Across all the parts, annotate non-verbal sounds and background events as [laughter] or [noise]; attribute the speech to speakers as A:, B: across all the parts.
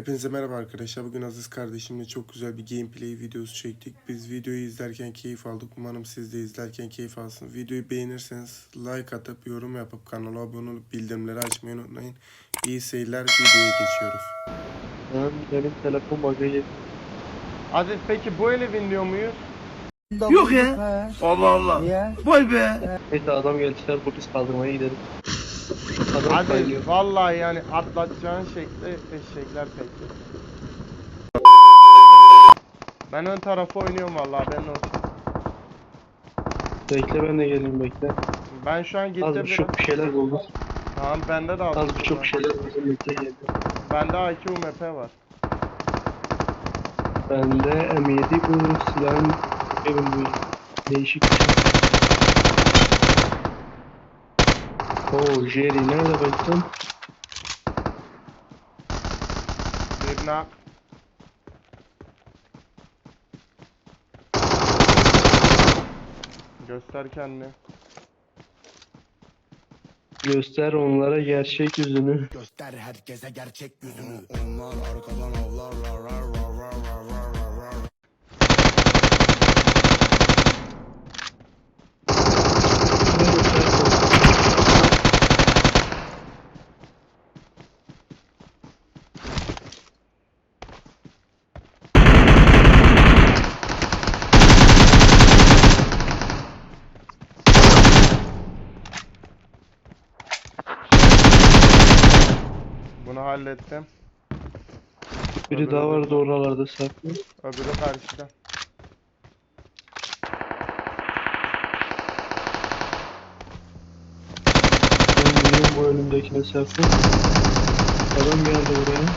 A: Hepinize merhaba arkadaşlar. Bugün Aziz kardeşimle çok güzel bir gameplay videosu çektik. Biz videoyu izlerken keyif aldık. Umarım siz de izlerken keyif alsınız. Videoyu beğenirseniz like atıp yorum yapıp kanala abone olup bildirimleri açmayı unutmayın. İyi seyirler. Videoya geçiyoruz.
B: Benim, benim telefon bagajı.
C: Aziz peki bu eli winliyor muyuz?
D: Yok ya. Allah Allah. Vay be.
B: Neyse adam gelmişler polis kaldırmaya gidelim. Kayıyor.
C: vallahi yani atlatacağın şekli eşekler peki. Ben ön tarafı oynuyorum vallahi ben olsun.
B: Bekle ben de geleyim bekle.
C: Ben şu an
B: Az
C: gitti bir.
B: buçuk bir şeyler buldum.
C: Tamam bende de
B: Az buçuk bir şeyler buldum bekle geldim.
C: Bende IQ MP var.
B: Bende M7 bu silahın evim bu. Değişik bir şey. Oo Jerry nerede baktın?
C: Bir nak. Göster kendini.
B: Göster onlara gerçek yüzünü.
D: Göster herkese gerçek yüzünü. Onlar arkadan avlarlar.
C: Hallettim.
B: Biri daha vardı oralarda saklı.
C: Öbürü karşıda.
B: Ben gidiyorum bu önümdekine saklı. Adam geldi buraya.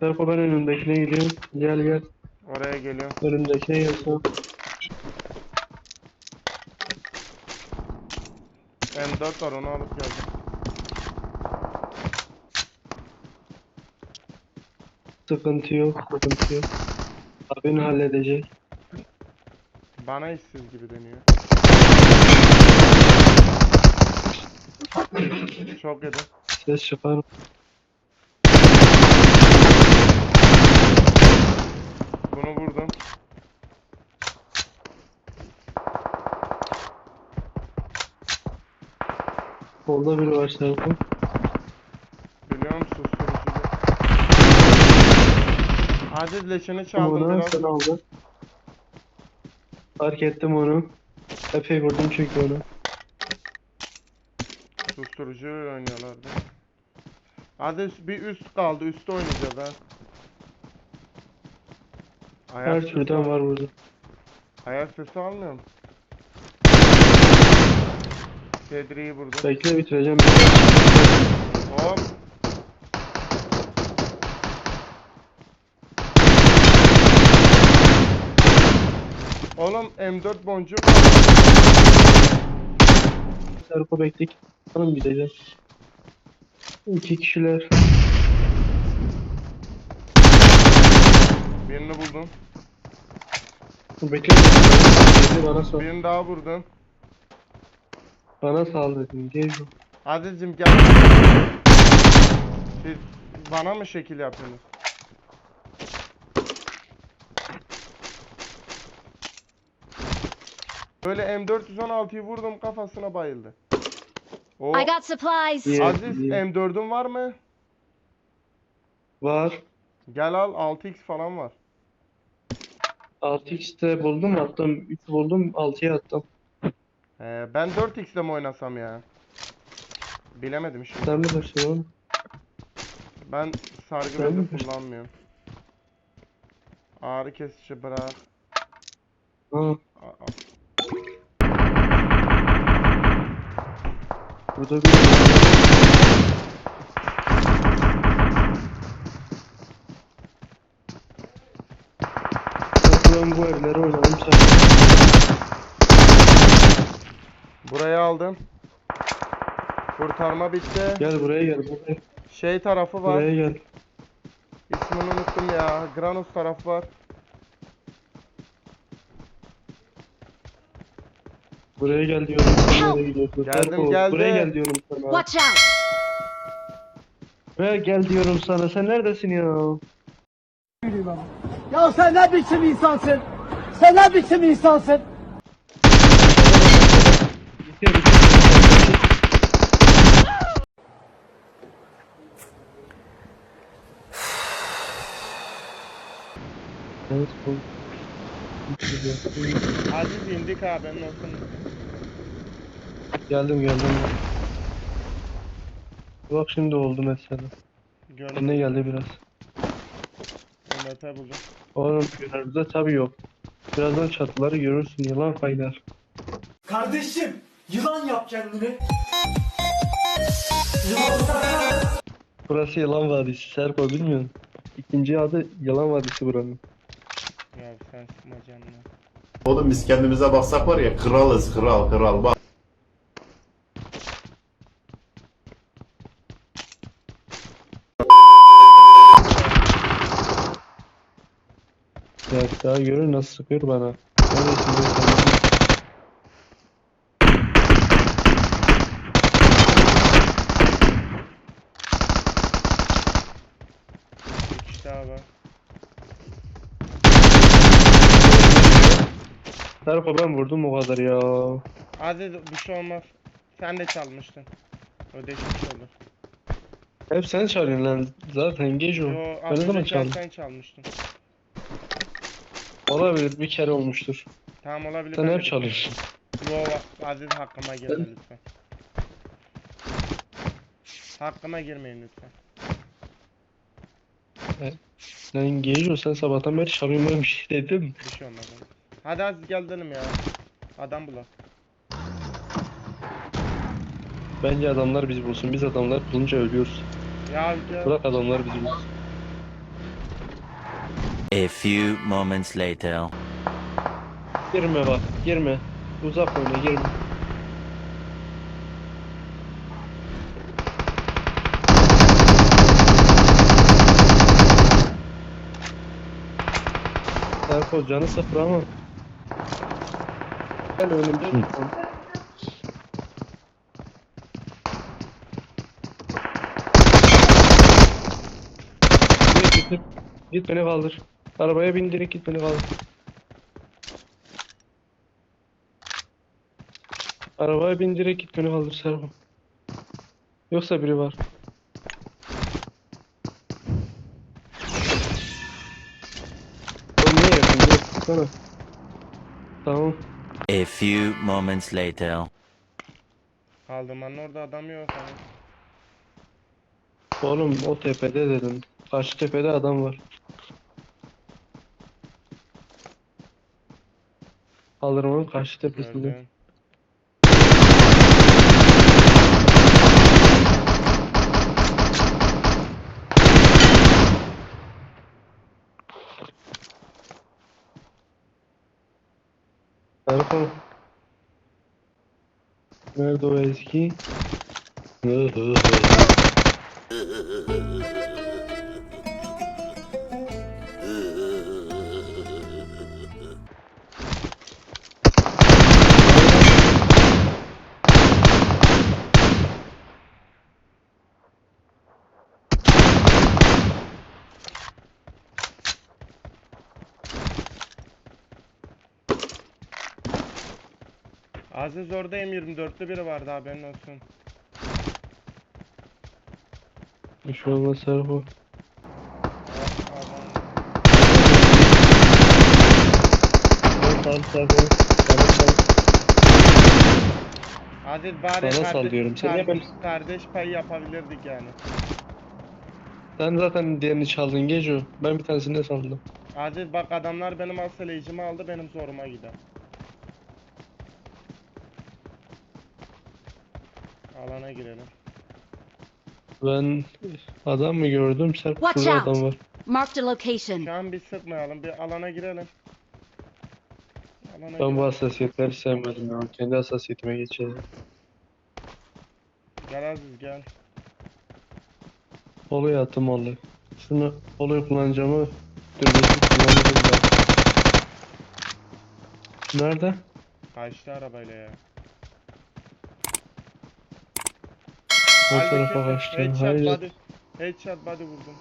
B: Serko ben önümdekine gidiyorum. Gel gel.
C: Oraya geliyorum.
B: Önümdekine gel sen.
C: M4 var onu alıp geldim.
B: Sıkıntı yok, sıkıntı yok. Abin halledecek.
C: Bana işsiz gibi dönüyor. Çok yedi.
B: Ses çıkar.
C: Bunu vurdum.
B: Solda biri var Serko.
C: Biliyorum susturucu. Aziz leşini çaldım
B: Onu
C: biraz.
B: sen aldın. Fark ettim onu. Epey vurdum çünkü onu.
C: Susturucu oynuyorlardı. Aziz bir üst kaldı. Üstte oynayacağız ha. Ayak
B: Her
C: sesi
B: türden
C: al-
B: var burada.
C: Ayak sesi almıyorum. Sedri'yi vurdum.
B: Bekle bitireceğim.
C: Hop. Oğlum M4 boncuk.
B: Serko beklik. Hanım gideceğiz. İki kişiler.
C: Birini buldum.
B: Bekle. Birini bana sal.
C: Birini daha vurdum.
B: Bana sal dedim. Gel.
C: Aziz'cim gel. Siz bana mı şekil yapıyorsunuz? Böyle M416'yı vurdum kafasına bayıldı. O
E: I got supplies.
B: Yeah.
C: Aziz M4'ün var mı?
B: Var.
C: Gel al 6x falan var.
B: 6x'te buldum attım. 3 buldum 6'ya attım.
C: Ee, ben 4x ile mi oynasam ya? Bilemedim şimdi.
B: Sen bilirsin oğlum.
C: Ben sargı
B: mi
C: bezi kullanmıyorum. Ağrı kesici bırak.
B: Ha,
C: Aa,
B: burada bir bu evleri oynadım sen.
C: Burayı aldım. Kurtarma bitti.
B: Gel buraya gel buraya.
C: Şey tarafı var.
B: Buraya gel.
C: İsmini unuttum ya. Granus tarafı var.
B: Buraya gel diyorum. Sen nereye gidiyorsun?
C: Geldim,
B: Serpo,
C: geldim.
B: Buraya gel diyorum sana.
E: Watch out!
B: Buraya gel diyorum sana. Sen neredesin ya?
F: Ya sen ne biçim insansın? Sen ne biçim insansın?
C: Aziz indik haberin olsun.
B: Geldim geldim. Bak şimdi oldu mesela.
C: Gördüm.
B: Kendine geldi biraz.
C: Mete buldum.
B: Oğlum günümüzde tabi yok. Birazdan çatıları görürsün yılan kaynar.
F: Kardeşim yılan yap kendini.
B: Burası Yılan Vadisi Serpo bilmiyorsun. İkinci adı Yılan Vadisi buranın.
C: Ya sen sıkma canını.
G: Oğlum biz kendimize baksak var ya kralız kral kral bak.
B: Ya daha görür nasıl sıkıyor bana.
C: Bir kişi daha var.
B: Serpo ben vurdum o kadar ya.
C: Aziz bir şey olmaz. Sen de çalmıştın. Ödeşmiş olur.
B: Hep sen çalıyorsun lan. Zaten geç o.
C: Yo
B: Ben
C: az
B: ne zaman
C: önce
B: çaldım?
C: sen çalmıştın.
B: Olabilir bir kere olmuştur.
C: Tamam olabilir.
B: Sen hep çalıyorsun.
C: Yo Aziz hakkıma girme
B: Ben-
C: lütfen. Hakkıma girmeyin lütfen.
B: Lan geç o sen sabahtan beri çalıyorum ben bir şey dedim.
C: Bir şey olmaz. Hadi Aziz gel ya. Adam bulak.
B: Bence adamlar bizi bulsun. Biz adamlar bulunca ölüyoruz.
C: Ya gel.
B: Bırak adamlar bizi bulsun.
H: A few moments later.
B: Girme bak girme. Uzak oyna girme. Serko canı sıfır ama. Gel önümde. Git, git, git beni kaldır. Arabaya bin direkt git beni kaldır. Arabaya bin direkt git beni kaldır Servo. Yoksa biri var. Niye yakın? Direkt tutsana. Tamam.
H: A few moments later.
C: Kaldırmanın orada adam yok.
B: Oğlum o tepede dedim. Karşı tepede adam var. Kaldırmanın karşı tepesinde. Serkan. Nerede o eski? [laughs]
C: Aziz orada M24'lü biri vardı haberin olsun.
B: Tamam Serkan. Sana sal.
C: Aziz bari
B: Sana
C: kardeş,
B: sallıyorum. Sen niye
C: kardeş,
B: ben-
C: kardeş payı yapabilirdik yani.
B: Sen zaten diğerini çaldın Geco. Ben bir tanesini de saldım.
C: Aziz bak adamlar benim aseleyicimi aldı benim zoruma gider. Alana girelim.
B: Ben adam mı gördüm? Serkan
E: Watch
B: şurada
E: out.
B: adam var.
E: Marked a location.
C: Şu an bir sıkmayalım bir alana girelim. Alana
B: Ben bu
C: girelim.
B: hassasiyetleri sevmedim ya. Kendi hassasiyetime geçelim.
C: Gel Aziz gel.
B: Oluyor attım olay. Şunu oluyor kullanacağımı dürbünsüz kullanırım ben. Nerede?
C: Kaçtı arabayla ya.
B: O
C: Halbuki
B: tarafa kaçtı.
C: Headshot
B: Hayır.
C: body. Headshot body vurdum.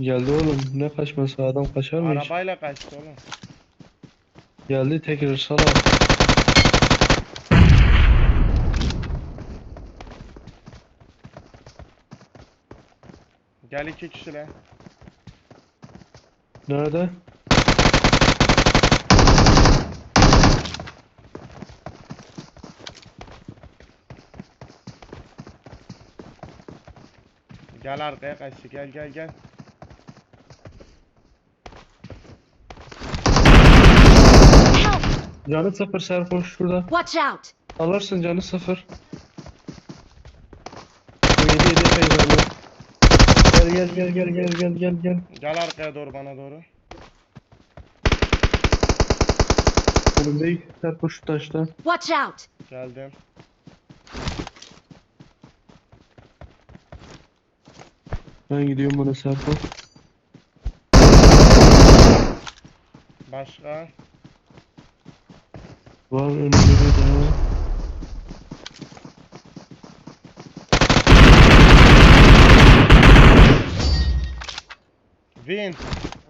B: Geldi oğlum. Ne kaçması adam kaçar mı hiç?
C: Arabayla kaçtı oğlum.
B: Geldi tekrar sala.
C: Gel iki kişiler.
B: Nerede?
C: Gel arkaya kaçtı. Gel gel gel.
B: Canı sıfır Serkoş şurada.
E: Watch out!
B: Alırsın canı sıfır. Yedi yedi peygamber. Gel gel gel gel gel gel gel gel.
C: Gel arkaya doğru bana doğru.
B: Önümde Serkoş şu taşta.
E: Watch out!
C: Geldim.
B: Ben gidiyorum bana Serkoş.
C: Başka.
B: Var önümde bir daha.
C: Win.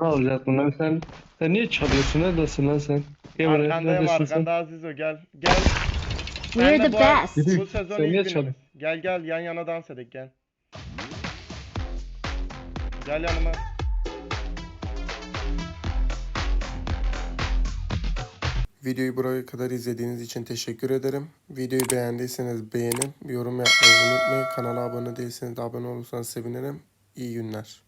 B: Ne olacaksın lan sen? Sen niye çalıyorsun? Neredesin lan sen? Gel buraya.
C: Arkandayım
B: Neredesin sen?
C: arkanda Azizo gel. Gel.
E: We're
C: Sen de
E: the
C: bu
E: best.
C: Bu sezon
B: Sen niye
C: ilk günümüz. Gel gel yan yana dans edelim gel. Gel yanıma.
A: Videoyu buraya kadar izlediğiniz için teşekkür ederim. Videoyu beğendiyseniz beğenin, yorum yapmayı unutmayın. Kanala abone değilseniz de abone olursanız sevinirim. İyi günler.